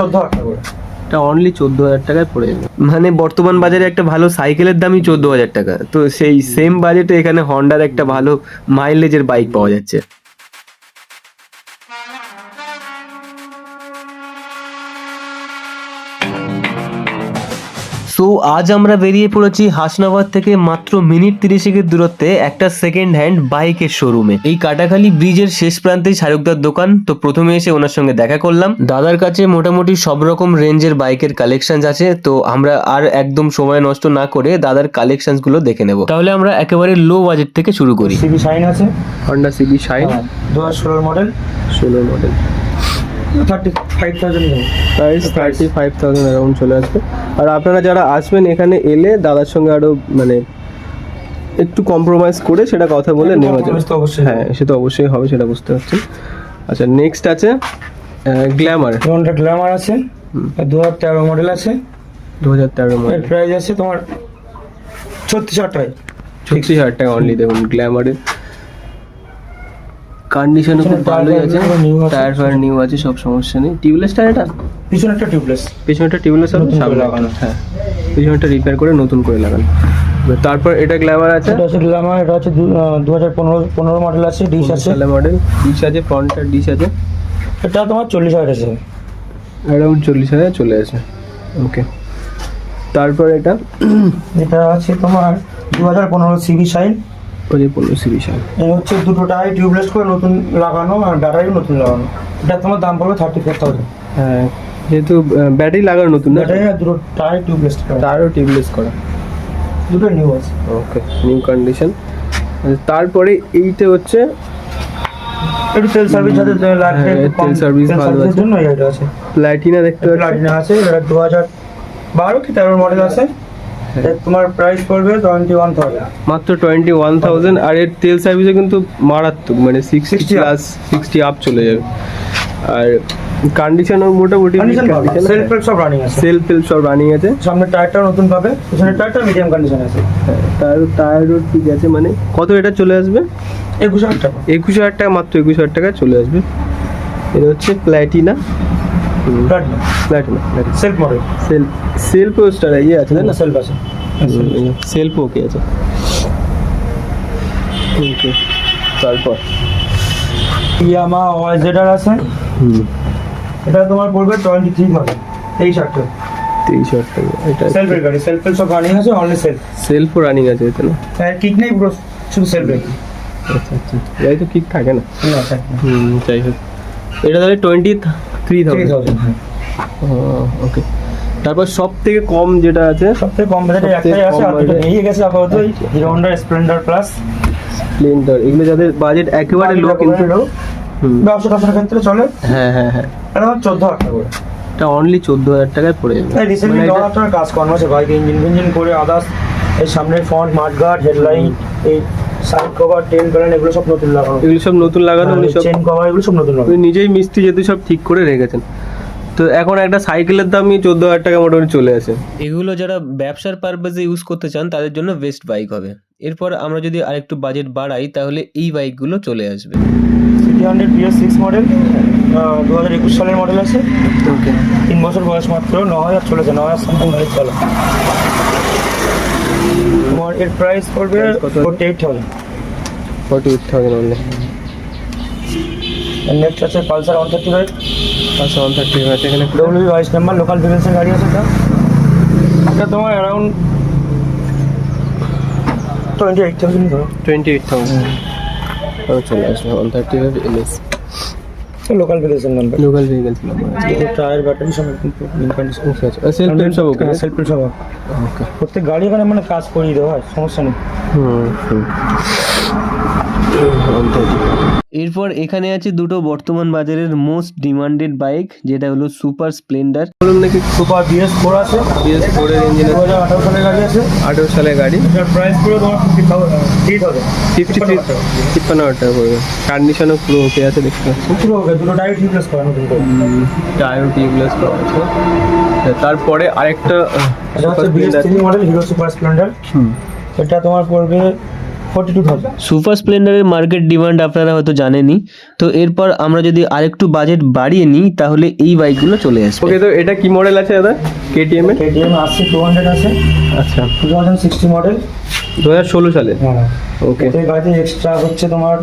চোদ্দ হাজার টাকা করে। এটা অনলি চোদ্দ হাজার টাকায় পড়ে যাবে। মানে বর্তমান বাজারে একটা ভালো সাইকেলের দামই চোদ্দ হাজার টাকা। তো সেই সেম বাজেটে এখানে হন্ডার একটা ভালো মাইলেজের বাইক পাওয়া যাচ্ছে। সো আজ আমরা বেরিয়ে পড়েছি হাসনাবাদ থেকে মাত্র মিনিট তিরিশেকের দূরত্বে একটা সেকেন্ড হ্যান্ড বাইকের শোরুমে এই কাটাখালি ব্রিজের শেষ প্রান্তেই শাহরুখদার দোকান। তো প্রথমে এসে ওনার সঙ্গে দেখা করলাম। দাদার কাছে মোটামুটি সব রকম রেঞ্জের বাইকের কালেকশন আছে। তো আমরা আর একদম সময় নষ্ট না করে দাদার কালেকশনগুলো দেখে নেব। তাহলে আমরা একেবারে লো বাজেট থেকে শুরু করি। সিবি শাইন আছে। হন্ডা সিবি শাইন দু হাজার ষোলোর মডেল ষোলো model thirty five thousand price thirty five thousand around চলে আসবে। আর আপনারা যারা আসবেন এখানে এলে দাদার সঙ্গে আরও মানে একটু কম্প্রোমাইজ করে সেটা কথা বলে নেওয়া যাবে। অবশ্যই হ্যাঁ সে তো অবশ্যই হবে সেটা বুঝতে পারছি। আচ্ছা নেক্সট আছে গ্ল্যামার যেমনটা গ্ল্যামার আছে দু হাজার তেরো মডেল আছে। দু হাজার তেরো মডেল প্রাইস আছে তোমার ছত্রিশ হাজার টাকায়। ছত্রিশ হাজার টাকা অনলি দেখুন গ্ল্যামারের কন্ডিশনও খুব ভালোই আছে টায়ার আছে। ফায়ার নিউ আছে সব সমস্যা নেই। টিউবলেস টায়ার এটা? পিছনে একটা টিউবলেস পিছনে একটা টিউবলেস নতুন সামনে। লাগানো। হ্যাঁ। পেছনেটা রিপেয়ার করে নতুন করে লাগানো। তারপর এটা গ্ল্যামার আছে? এটা হচ্ছে গ্ল্যামার এটা হচ্ছে দু হাজার পনেরো পনেরো মডেল আছে ডিশ আছে। সালে মডেল ডিশ আছে ফ্রন্টটা ডিশ আছে? এটা তোমার চল্লিশ হাজার আছে। অ্যারাউন্ড চল্লিশ হাজার চলে আসে ওকে তারপর এটা? এটা আছে তোমার দু হাজার পনেরো সিবি শাইন ওই যে পনেরো সিবি এই হচ্ছে দুটো টায়ার টিউবলেস করে নতুন লাগানো আর ব্যাটারি নতুন লাগানো। এটা তোমার দাম পড়বে থার্টি ফোর থাউজেন্ড হ্যাঁ যেহেতু ব্যাটারি লাগানো নতুন না? ব্যাটারি আর দুটো টায়ার টিউবলেস তারও টিউবলেস করা। দুটো নিউ আছে। ওকে নিউ কন্ডিশন তারপরে এইটা হচ্ছে? একটু তেল সার্ভিস আছে যে লাগবে হ্যাঁ, তেল service তেল ভালো আছে। জন্য এটা আছে। প্ল্যাটিনা দেখতে পাচ্ছি। প্লাটিনা আছে এটা হাজার বারো কি তেরো মডেল আছে। হ্যাঁ। তোমার প্রাইস পড়বে টোয়েন্টি ওয়ান থাউজেন্ড মাত্র টোয়েন্টি ওয়ান থাউজেন্ড আর এর তেল সার্ভিসে কিন্তু মারাত্মক মানে সিক্সটি 60 প্লাস সিক্সটি আপ চলে যাবে। আর কন্ডিশনও মোটামুটি সেলফ হেল্প সব রানিং আছে। সেলফ ফেল সব রানিং আছে। সামনে টায়ারটা নতুন পাবে পিছনের টায়ারটা মিডিয়াম কন্ডিশন আছে। তার টায়ারও ঠিক আছে মানে কত এটা চলে আসবে? একুশ হাজার টাকা। একুশ হাজার টাকা মাত্র একুশ হাজার টাকা চলে আসবে। এটা হচ্ছে Platina Platina Platina self model self self start ইয়ে আছে না? সেলফ আছে। সেলফ ওকে আছে। ওকে তারপর? ইয়ামা ওয়াইজেডার আছে। হুম। এটা তোমার পড়বে টোয়েন্টি থ্রি থাউজেন্ড তেইশ টাকা তেইশ টাকা এটা সেলফের গাড়ি সেলফ সব রানিং আছে অনলি সেলফ সেলফও রানিং আছে এতে না? হ্যাঁ কিক নেই পুরো শুধু সেলফ আচ্ছা আচ্ছা গাড়ি তো ঠিক থাকে না। হুম যাই হোক। এটা তাহলে টোয়েন্টি থ্রি থাউজেন্ড ওকে তারপর সব থেকে কম যেটা আছে? সবথেকে কম বাজেটে একটাই আছে আর দুটো নিয়ে গেছে আপাতত Hero Honda Splendor Plus Splendor এগুলো যাদের বাজেট একেবারে লো কিন্তু হুম। ব্যবসা টবসার ক্ষেত্রে চলে। হ্যাঁ হ্যাঁ হ্যাঁ। এটা চোদ্দ হাজার টাকা করে। এটা অনলি চোদ্দ হাজার টাকায় পড়ে যাবে। রিসেন্টলি মানে দশ হাজার টাকার কাজ করানো আছে বাইক ইঞ্জিন ফিঞ্জিন করে আদার্স এই সামনের ফ্রন্ট মাঠগার্ড হেডলাইট এই সাইড কভার টেন এগুলো সব নতুন লাগানো। এগুলো সব নতুন লাগানো উনি সব চেন কভার এগুলো সব নতুন লাগানো। নিজেই মিস্ত্রি যেহেতু সব ঠিক করে রেখেছেন। তো এখন একটা সাইকেলের দামই চোদ্দ হাজার টাকা মোটামুটি চলে আসে। এগুলো যারা ব্যবসার পারপাসে ইউজ করতে চান তাদের জন্য বেস্ট বাইক হবে। এরপর আমরা যদি আরেকটু বাজেট বাড়াই তাহলে এই বাইকগুলো চলে আসবে। CT hundred BS six model দু হাজার একুশ সালের মডেল আছে। ওকে তিন বছর বয়স মাত্র ন হাজার চলেছে ন হাজার সামথিং চলে। তোমার এর প্রাইস পড়বে forty eight thousand forty eight thousand only next আছে পালসার ওয়ান থার্টি ফাইভ পাঁচশো ওয়ান থার্টি আছে এখানে ডব্লিউ বাইশ নাম্বার লোকাল ভেরিয়েন্সের গাড়ি আছে এটা এটা তোমার around twenty eight thousand twenty eight thousand চলে আসবে one thirty five LS local ভেরিয়েন্সের number local vehicles number tyre battery সব কিন্তু কন্ডিশন ওকে আছে সেলফ টেপ সব ওকে সেলফ সব ওকে প্রত্যেক গাড়ি এখানে মানে কাজ করিয়ে দেওয়া হয় সমস্যা নেই। হুম হুম। এরপর এখানে আছে দুটো বর্তমান বাজারের মোস্ট ডিমান্ডেড বাইক যেটা হলো সুপার স্প্লেন্ডার বলুন নাকি সুপার বিএস ফোর আছে। বিএস ফোরের ইঞ্জিন দু হাজার আঠারো সালের গাড়ি আছে। আঠেরো সালের গাড়ি। প্রাইস পুরো তোমার fifty thousand three thousand fifty তিপ্পান্ন হাজার টাকা পড়বে। কন্ডিশনও পুরো ওকে আছে দেখতে পাচ্ছি পুরো ওকে দুটো টায়ার রিপ্লেস করা টায়ার টিউবলেস করা আছে। তারপরে আরেকটা মডেল হিরো সুপার স্প্লেন্ডার হুম। এটা তোমার পড়বে সুপার স্প্লেন্ডারের মার্কেট ডিমান্ড আপনারা হয়তো জানেনই। তো এরপর আমরা যদি আরেকটু বাজেট বাড়িয়ে নিই তাহলে এই বাইকগুলো চলে আসবে। ওকে তো এটা কি মডেল আছে দাদা? কেটিএম এর? কেটিএম আসছে টু হান্ড্রেড আছে। আচ্ছা। টু থাউজেন্ড সিক্সটি মডেল দু হাজার ষোলো সালে? হ্যাঁ ওকে এতে গাড়িতে এক্সট্রা হচ্ছে তোমার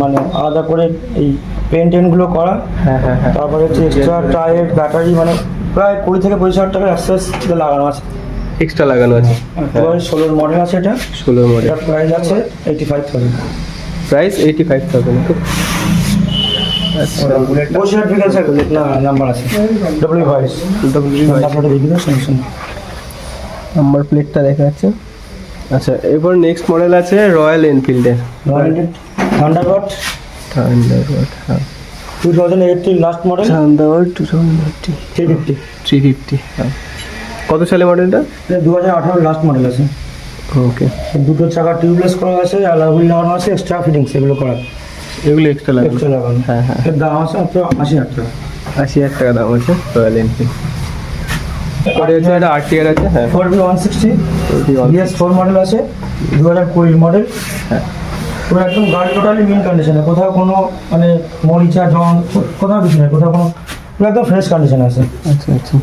মানে আলাদা করে এই পেন টেনগুলো করা। হ্যাঁ হ্যাঁ হ্যাঁ। তারপরে হচ্ছে এক্সট্রা টায়ার ব্যাটারি মানে প্রায় কুড়ি থেকে পঁচিশ হাজার টাকার অ্যাক্সেস লাগানো আছে। এক্সট্রা লাগানো আছে। ষোলোর মডেল আছে এটা। ষোলো মডেল প্রাইস আছে eighty five thousand price eighty five thousand আচ্ছা নাম্বার প্লেটটা দেখা যাচ্ছে। আচ্ছা এরপর নেক্সট মডেল আছে রয়্যাল এনফিল্ডের থান্ডারবার্ড থান্ডারবার্ড হ্যাঁ। Two thousand eighteen last model Thunderbird two thousand eighty three fifty three fifty হ্যাঁ। কত সালে মডেলটা? দু হাজার আঠারো লাস্ট মডেল আছে। ওকে দুটো চাকা টিউবলেস করা আছে অ্যালাগুলি লাগানো আছে এক্সট্রা ফিটিংস এগুলো করা। এগুলো এক্সট্রা লাগানো? এক্সট্রা লাগানো। হ্যাঁ হ্যাঁ। এর দাম আছে মাত্র আশি হাজার টাকা। আশি হাজার টাকা দাম আছে রয়্যাল এনফিল্ড পরে হচ্ছে আরটিআর আছে হ্যাঁ। Four one sixty BS four model আছে দু হাজার কুড়ির মডেল হ্যাঁ। পুরো একদম গাড়ি টোটালি মিন কন্ডিশনে কোথাও কোনো মানে মরিচা জং কোথাও কিছু নেই কোথাও কোনো পুরো একদম ফ্রেশ কন্ডিশন আছে। আচ্ছা আচ্ছা।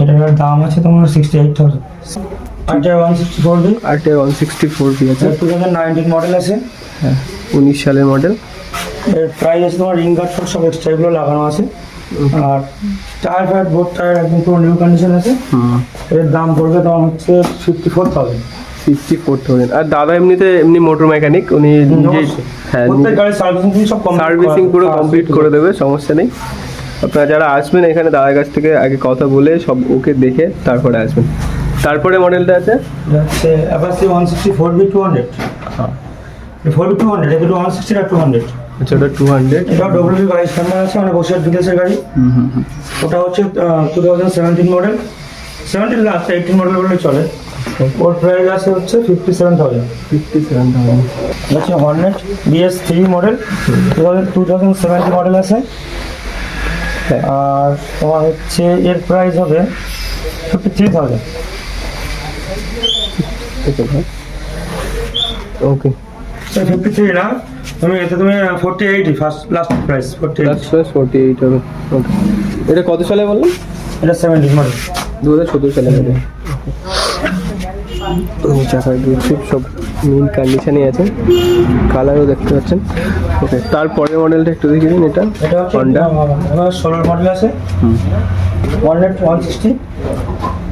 এটার দাম আছে তোমার সিক্সটি এইট থাউজেন্ড আটটা one sixty four B RTR one sixty four B আছে টু থাউজেন্ড নাইনটিন মডেল আছে। হ্যাঁ উনিশ সালের মডেল এর প্রাইস আছে তোমার রিং গার্ড সব এক্সট্রা এগুলো লাগানো আছে। আর টায়ার ফায়ার বোর্ড টায়ার একদম পুরো নিউ কন্ডিশন আছে। এর দাম পড়বে তোমার হচ্ছে fifty four thousand fifty four thousand আর দাদা এমনিতে এমনি মোটর মেকানিক উনি নিজেই হ্যাঁ সার্ভিসিং পুরো কমপ্লিট করে দেবে সমস্যা নেই। আপনারা যারা আসবেন এখানে দাদার কাছ থেকে আগে কথা বলে সব ওকে দেখে তারপরে আসবেন। তারপরে মডেলটা আছে? হচ্ছে one sixty four B two hundred four B two hundred এটা ওয়ান সিক্সটি আর টু হান্ড্রেড আচ্ছা ওটা টু হান্ড্রেড এটা ডব্লিউ গাড়ি স্ট্যান্ডার আছে মানে বসে ডিটেলসের গাড়ি। ওটা হচ্ছে two thousand seventeen model seventeen last eighteen model বলে চলে। ওর প্রাইস আছে হচ্ছে fifty seven thousand fifty seven thousand হচ্ছে Hornet BS three model two thousand seventy model আছে। আর তোমার হচ্ছে এর প্রাইস হবে fifty three thousand okay fifty three না? তুমি এতে তুমি forty eight first last price forty eight plus forty eight হবে। ওকে এটা কত সালে বললেন এটা সেভেন্টিন মডেল দু হাজার সতেরো সালে হবে চাকার গ্রিপ সব মেন কন্ডিশনে আছে। কালারও দেখতে পাচ্ছেন। ওকে তারপরের মডেলটা একটু দেখিয়ে দিন এটা এটা হন্ডা এবার ষোলোর মডেল আছে। ওয়ান সিক্সটি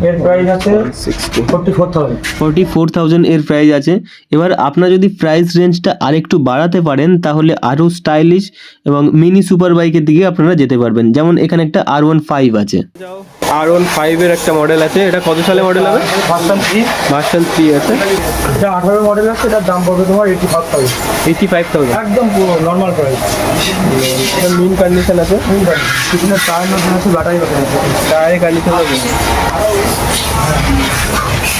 এর প্রাইস আছে sixty forty four thousand forty four thousand এর প্রাইস আছে। এবার আপনারা যদি প্রাইস রেঞ্জটা আরেকটু বাড়াতে পারেন তাহলে আরও স্টাইলিশ এবং মিনি সুপার বাইকের দিকে আপনারা যেতে পারবেন। যেমন এখানে একটা আর ওয়ান ফাইভ আছে। আর ওয়ান ফাইভের একটা মডেল আছে। এটা কত সালে মডেল হবে? ভার্সন থ্রি ভার্সন থ্রি আছে। এটা আঠারো মডেল আছে এটার দাম পড়বে তোমার eighty five thousand eighty five thousand একদম নর্মাল প্রাইস এটা মেন কন্ডিশন আছে? পিছনে টায়ার নতুন আছে ব্যাটারি নতুন আছে। টায়ারের কন্ডিশন হবে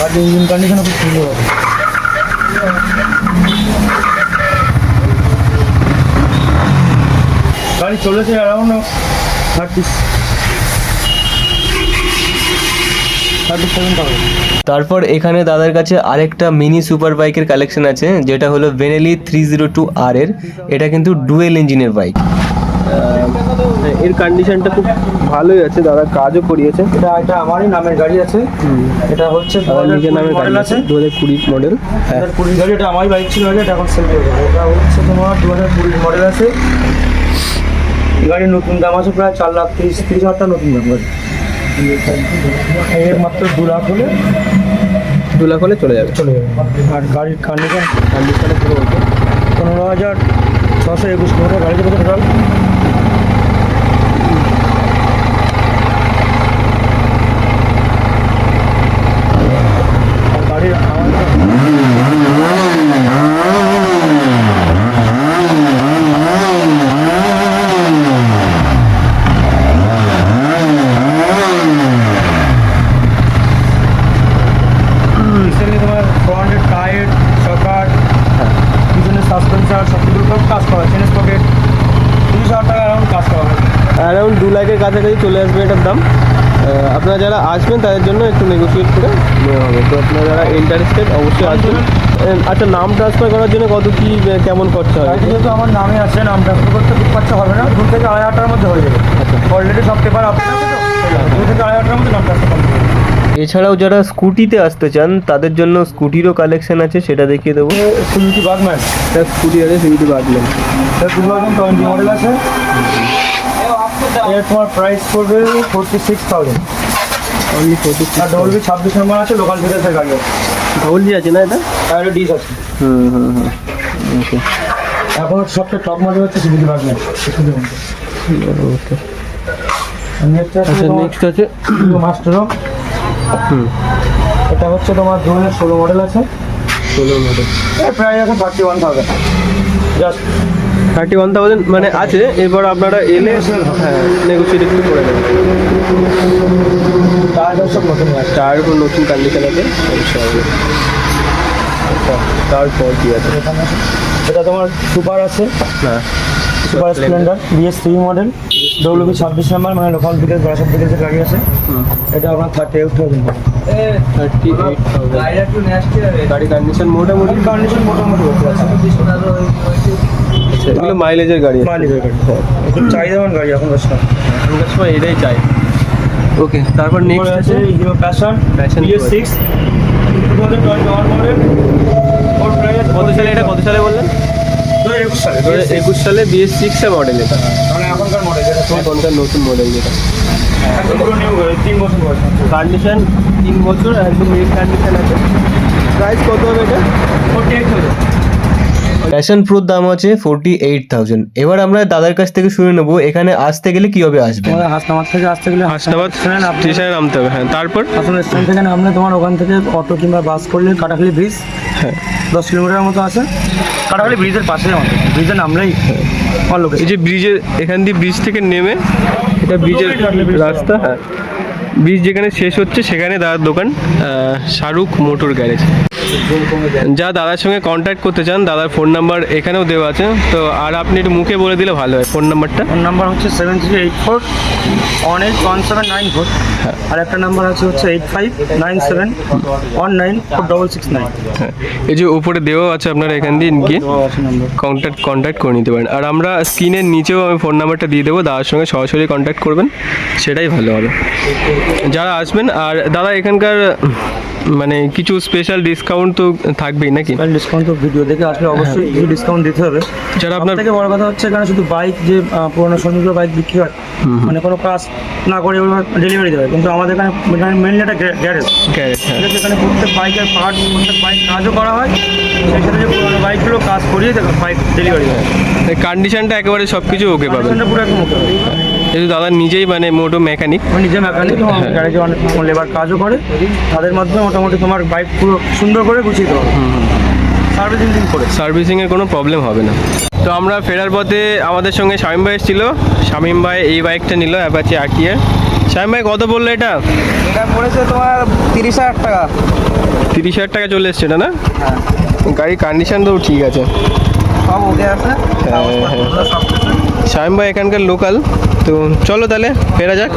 আর ইঞ্জিন কন্ডিশন খুব সুন্দর হবে। গাড়ি চলেছে around thirty thirty seven thousand তারপর এখানে দাদার কাছে আরেকটা মিনি সুপার বাইকের কালেকশন আছে যেটা হলো ভেনেলি থ্রি জিরো টু আর এর। এটা কিন্তু ডুয়েল ইঞ্জিনের বাইক। এর কন্ডিশনটা খুব ভালোই আছে দাদা কাজও করিয়েছে। এটা এটা আমারই নামের গাড়ি আছে। এটা হচ্ছে দাদার নিজের নামে গাড়ি আছে আছে। দু হাজার কুড়ির মডেল হ্যাঁ কুড়ির গাড়ি এটা আমারই বাইক ছিল এটা এখন সেল হয়ে এটা হচ্ছে তোমার দু হাজার কুড়ির মডেল আছে গাড়ির নতুন দাম আছে প্রায় চার লাখ তিরিশ তিরিশ হাজার টাকা নতুন দাম গাড়ি। এর মাত্র দু লাখ হলে দু লাখ হলে চলে যাবে। চলে যাবে। আর গাড়ির কন্ডিশন কন্ডিশনে পুরো ওকে পনেরো হাজার ছশো একুশ কিলোমিটার গাড়ি কত টোটাল আর গাড়ির আওয়াজটা রিসেন্টলি তোমার ফোর হান্ড্রেড টায়ার সকার পিছনে সাসপেন্সার সব কিছু সব কাজ করা চেনের পকেট তিরিশ হাজার টাকা অ্যারাউন্ড কাজ করা হয় অ্যারাউন্ড দু লাখের কাছাকাছি চলে আসবে এটার দাম। আপনারা যারা আসবেন তাদের জন্য একটু নেগোসিয়েট করে নেওয়া হবে। তো আপনারা যারা ইন্টারেস্টেড অবশ্যই আসবেন। আচ্ছা নাম ট্রান্সফার করার জন্য কত কি কেমন খরচা হয়? যেহেতু আমার নামে আছে নাম ট্রান্সফার করতে খুব খরচা হবে না। দু থেকে আড়াই হাজার মধ্যে হয়ে যাবে। আচ্ছা। অলরেডি সব পেপার আছে দু থেকে আড়াই হাজার মধ্যে নাম ট্রান্সফার এছাড়াও যারা স্কুটিতে আসতে চান তাদের জন্য স্কুটিরও কালেকশন আছে সেটা দেখিয়ে দেবো। সুজুকি বাগম্যান একটা স্কুটি আছে বাদলেন এটা টু থাউজেন্ড টোয়েন্টি মডেল আছে। এর তোমার প্রাইস পড়বে forty six thousand only forty আর ডবল ছাব্বিশ নম্বর আছে লোকাল ডিটেলসের গাড়ি। আছে ডবল আছে না এটা? আর ডিস আছে। হুম হুম হুম। ওকে এখন সবচেয়ে টপ মডেল হচ্ছে সুজুকি বাগম্যান ওকে আচ্ছা নেক্সট আছে মাস্টারও হুম। এটা হচ্ছে তোমার দু হাজার ষোলো মডেল আছে। ষোলো মডেল প্রাইস আছে thirty one thousand just thirty one thousand মানে আছে এরপর আপনারা এলে হ্যাঁ নেগোসিয়েট একটু করে নেবেন। টায়ার উপর নতুন কন্ডিশন আছে আচ্ছা তারপর কি আছে? এটা তোমার সুপার আছে। হ্যাঁ। Super splendor BS three model WB ছাব্বিশ নাম্বার মানে লোকাল ডিটেলস বারাসাত ডিটেলসের গাড়ি আছে। এটা আপনার thirty eight thousand thirty eight thousand গাড়ি কন্ডিশন মোটামুটি। কন্ডিশন মোটামুটি আচ্ছা এগুলো মাইলেজের গাড়ি মালিকের গাড়ি। খুব চাহিদাবান গাড়ি এখন এখনকার সময় এটাই চাই ওকে তারপর নেক্সট আছে Hero Passion Pro। Six two thousand twenty one model কত সালে এটা কত সালে বললেন? দু হাজার একুশ সালে দু হাজার একুশ সালে বিএস সিক্স এর মডেল এটা। মানে এখনকার মডেল যেটা। এখনকার নতুন মডেল যেটা। একদম তিন বছর বয়স। কন্ডিশন তিন বছর একদম রেড কন্ডিশন আছে। প্রাইস কত হবে এটা? ফোর্টি এইট থাউজেন্ড প্যাশন প্রোর দাম আছে ফোরটি এইট থাউজেন্ড এবার আমরা দাদার কাছ থেকে শুনে নেব এখানে আসতে গেলে কীভাবে আসবে তোমাদের হাসনাবাদ থেকে আসতে গেলে হাসনাবাদ স্টেশন স্টেশনে নামতে হবে হ্যাঁ তারপর? হাসনাবাদ স্টেশন থেকে নামলে তোমার ওখান থেকে অটো কিংবা বাস করলে কাটাখালি ব্রিজ হ্যাঁ। দশ কিলোমিটার মতো আছে। কাটাখালি ব্রিজের পাশে আমাদের। ব্রিজে নামলেই আমার এই যে ব্রিজের এখান দিয়ে ব্রিজ থেকে নেমে এটা ব্রিজের রাস্তা হ্যাঁ। ব্রিজ যেখানে শেষ হচ্ছে সেখানে দাদার দোকান শাহরুখ মোটর গ্যারেজ। যা দাদার সঙ্গে কন্ট্যাক্ট করতে চান দাদার ফোন নাম্বার এখানেও দেওয়া আছে। তো আর আপনি একটু মুখে বলে দিলে ভালো হয় ফোন নাম্বারটা ফোন নাম্বার হচ্ছে seven three eight four one eight one seven nine four আর একটা নাম্বার আছে হচ্ছে eight five nine seven one nine four double six nine হ্যাঁ। এই যে উপরে দেওয়া আছে আপনারা এখান দিয়ে গিয়ে কন্ট্যাক্ট কন্ট্যাক্ট করে নিতে পারেন। আর আমরা স্ক্রিনের নিচেও আমি ফোন নাম্বারটা দিয়ে দেবো দাদার সঙ্গে সরাসরি কন্ট্যাক্ট করবেন সেটাই ভালো হবে। যারা আসবেন আর দাদা এখানকার মানে কিছু স্পেশাল ডিসকাউন্ট তো থাকবেই নাকি? ডিসকাউন্ট তো ভিডিও দেখে আসলে অবশ্যই কিছু ডিসকাউন্ট দিতে হবে। যারা আপনার থেকে বড় কথা হচ্ছে এখানে শুধু বাইক যে পুরোনো সৈনিক বাইক বিক্রি হয় মানে কোনো কাজ না করে ডেলিভারি দেবে কিন্তু আমাদের এখানে মেনলি একটা গ্যারেজ গ্যারেজ হ্যাঁ। এখানে প্রত্যেক বাইকের পার্ট প্রত্যেক বাইক কাজও করা হয়। সেই সাথে যে পুরোনো বাইকগুলো কাজ করিয়ে বাইক ডেলিভারি হয়। কন্ডিশনটা একেবারে সব কিছু ওকে কন্ডিশনটা পুরো একদম ওকে যেহেতু দাদা নিজেই মানে মোটো মেকানিক। নিজে মেকানিক এবং গ্যারেজে অনেক লেবার কাজও করে। তাদের মাধ্যমে মোটামুটি তোমার বাইক পুরো সুন্দর করে গুছিয়ে দেওয়া সার্ভিসিং করে। সার্ভিসিংয়ের কোনো প্রবলেম হবে না। তো আমরা ফেরার পথে আমাদের সঙ্গে শামিম ভাই এসেছিল। শামিম ভাই এই বাইকটা নিল অ্যাপাচি আকিয়ার শামিম ভাই কত বলল এটা? এটা পড়েছে তোমার তিরিশ হাজার টাকা। তিরিশ হাজার টাকা চলে এসছে এটা না? গাড়ির কন্ডিশন তো ঠিক আছে। সব ওকে আছে। হ্যাঁ, হ্যাঁ। শামিম ভাই এখানকার লোকাল তো চলো তাহলে ফেরা যাক।